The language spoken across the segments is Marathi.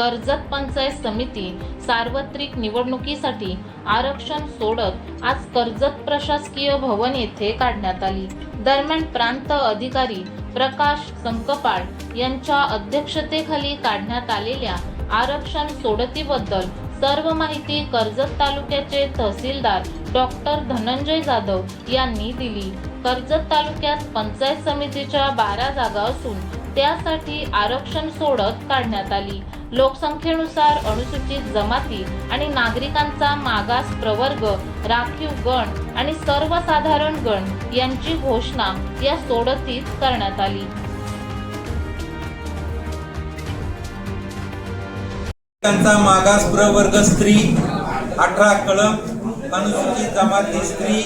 कर्जत पंचायत समिती सार्वत्रिक निवडणुकीसाठी आरक्षण सोडत आज कर्जत प्रशासकीय भवन येथे काढण्यात आली. दरम्यान प्रांत अधिकारी प्रकाश संकपाळ यांच्या अध्यक्षतेखाली काढण्यात आलेल्या आरक्षण सोडतीबद्दल सर्व माहिती कर्जत तालुक्याचे तहसीलदार डॉक्टर धनंजय जाधव यांनी दिली. कर्जत तालुक्यात पंचायत समितीच्या बारा जागा असून त्यासाठी आरक्षण सोडत काढण्यात आली. लोकसंख्येनुसार अनुसूचित जमाती आणि नागरिकांचा मागास प्रवर्ग राखीव गण आणि सर्वसाधारण गण यांची घोषणा या सोडतीत करण्यात आली. त्यांचा मागास प्रवर्ग स्त्री अठरा कलम अनुसूचित जमाती स्त्री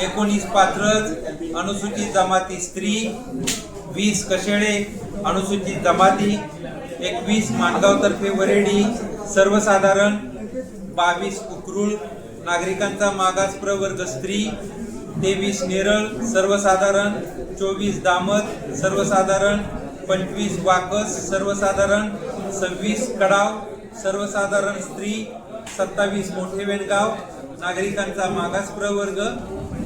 एकोणीस पात्रज अनुसूचित जमाती स्त्री वीस कशेळे अनुसूचित जमाती एकवीस माणगावतर्फे वरेडी सर्वसाधारण बावीस उकरूळ नागरिकांचा मागास प्रवर्ग स्त्री तेवीस नेरळ सर्वसाधारण चोवीस दामत सर्वसाधारण पंचवीस वाकस सर्वसाधारण सव्वीस कडाव सर्वसाधारण स्त्री सत्तावीस मोठे वेणगाव नागरिकांचा मागास प्रवर्ग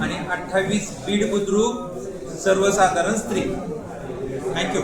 आणि अठ्ठावीस बीड बुद्रुक सर्वसाधारण स्त्री. थँक्यू